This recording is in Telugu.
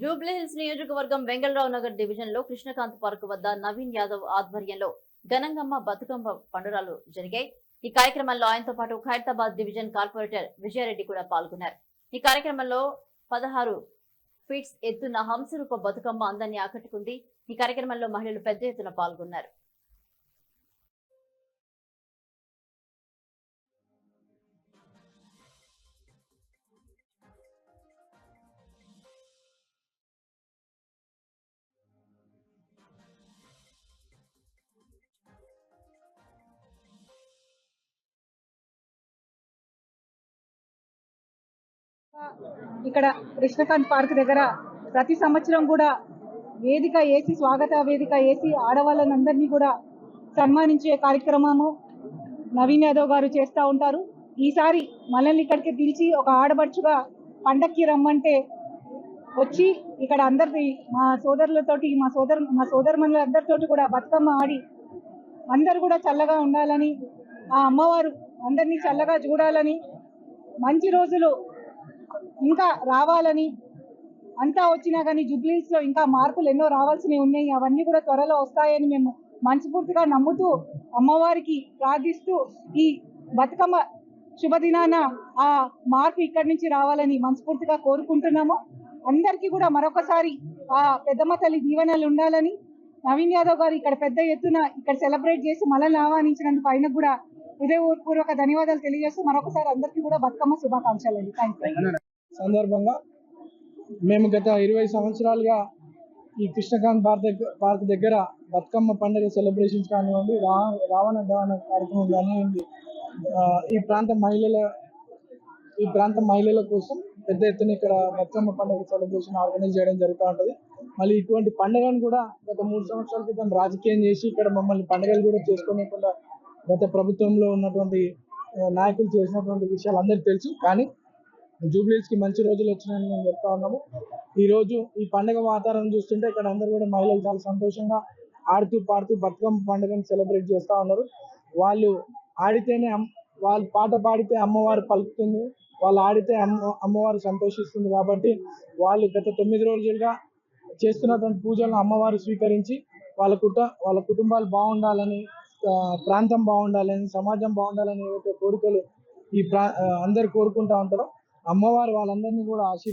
జూబ్లీహిల్స్ నియోజకవర్గం వెంగళరావు నగర్ డివిజన్లో కృష్ణకాంత్ పార్క్ వద్ద నవీన్ యాదవ్ ఆధ్వర్యంలో ఘనంగమ్మ బతుకమ్మ పండుగలు జరిగాయి. ఈ కార్యక్రమంలో ఆయనతో పాటు ఖైరతాబాద్ డివిజన్ కార్పొరేటర్ విజయారెడ్డి కూడా పాల్గొన్నారు. ఈ కార్యక్రమంలో పదహారు ఫీట్స్ ఎత్తున్న హంసరూప బతుకమ్మ అందరినీ ఆకట్టుకుంది. ఈ కార్యక్రమంలో మహిళలు పెద్ద ఎత్తున పాల్గొన్నారు. ఇక్కడ కృష్ణకాంత్ పార్క్ దగ్గర ప్రతి సంవత్సరం కూడా వేదిక వేసి స్వాగత వేదిక వేసి ఆడవాళ్ళనందరినీ కూడా సన్మానించే కార్యక్రమము నవీన్ యాదవ్ గారు చేస్తూ ఉంటారు. ఈసారి మనల్ని ఇక్కడికి పిలిచి ఒక ఆడబడుచుగా పండక్కి రమ్మంటే వచ్చి ఇక్కడ అందరి మా సోదరులతోటి మా సోదరు మా సోదరుమణుల అందరితోటి కూడా బతుకమ్మ ఆడి అందరు కూడా చల్లగా ఉండాలని ఆ అమ్మవారు అందరినీ చల్లగా చూడాలని మంచి రోజులు ఇంకా రావాలని అంతా వచ్చినా కానీ జుబ్లీస్లో ఇంకా మార్పులు ఎన్నో రావాల్సినవి ఉన్నాయి. అవన్నీ కూడా త్వరలో వస్తాయని మేము మనస్ఫూర్తిగా నమ్ముతూ అమ్మవారికి ప్రార్థిస్తూ ఈ బతుకమ్మ శుభదినాన ఆ మార్పు ఇక్కడి నుంచి రావాలని మనస్ఫూర్తిగా కోరుకుంటున్నాము. అందరికీ కూడా మరొకసారి ఆ పెద్దమ్మ తల్లి దీవెనలు ఉండాలని నవీన్ యాదవ్ గారు ఇక్కడ పెద్ద ఎత్తున ఇక్కడ సెలబ్రేట్ చేసి మళ్ళీ ఆహ్వానించినందుకు ఆయన కూడా హృదయపూర్వక ధన్యవాదాలు తెలియజేస్తూ మరొకసారి అందరికీ కూడా బతుకమ్మ శుభాకాంక్షలు అండి. థ్యాంక్ యూ సందర్భంగా మేము గత ఇరవై సంవత్సరాలుగా ఈ కృష్ణకాంత్ పార్క్ దగ్గర పార్క్ దగ్గర బతుకమ్మ పండుగ సెలబ్రేషన్స్ కానివ్వండి రా రావణ దహన కార్యక్రమం కానివ్వండి ఈ ప్రాంత మహిళల ఈ ప్రాంత మహిళల కోసం పెద్ద ఎత్తున ఇక్కడ బతుకమ్మ పండుగ సెలబ్రేషన్ ఆర్గనైజ్ చేయడం జరుగుతూ ఉంటుంది. మళ్ళీ ఇటువంటి పండుగను కూడా గత మూడు సంవత్సరాల క్రితం రాజకీయం చేసి ఇక్కడ మమ్మల్ని పండుగలు కూడా చేసుకోకుండా గత ప్రభుత్వంలో ఉన్నటువంటి నాయకులు చేసినటువంటి విషయాలు అందరికీ తెలుసు. కానీ జూబ్లీస్కి మంచి రోజులు వచ్చినాయని మేము చెప్తా ఉన్నాము. ఈ రోజు ఈ పండుగ వాతావరణం చూస్తుంటే ఇక్కడ అందరూ కూడా మహిళలు చాలా సంతోషంగా ఆడుతూ పాడుతూ బతుకమ్మ పండుగను సెలబ్రేట్ చేస్తా ఉన్నారు. వాళ్ళు ఆడితేనే వాళ్ళు పాట పాడితే అమ్మవారు పలుకుతుంది. వాళ్ళు ఆడితే అమ్మ అమ్మవారు సంతోషిస్తుంది కాబట్టి వాళ్ళు గత తొమ్మిది రోజులుగా చేస్తున్నటువంటి పూజలను అమ్మవారు స్వీకరించి వాళ్ళ కుట వాళ్ళ కుటుంబాలు బాగుండాలని ప్రాంతం బాగుండాలని సమాజం బాగుండాలని ఏవైతే కోరికలు ఈ ప్రా అందరు కోరుకుంటా ఉంటారో అమ్మవారు వాళ్ళందరినీ కూడా ఆశీర్వ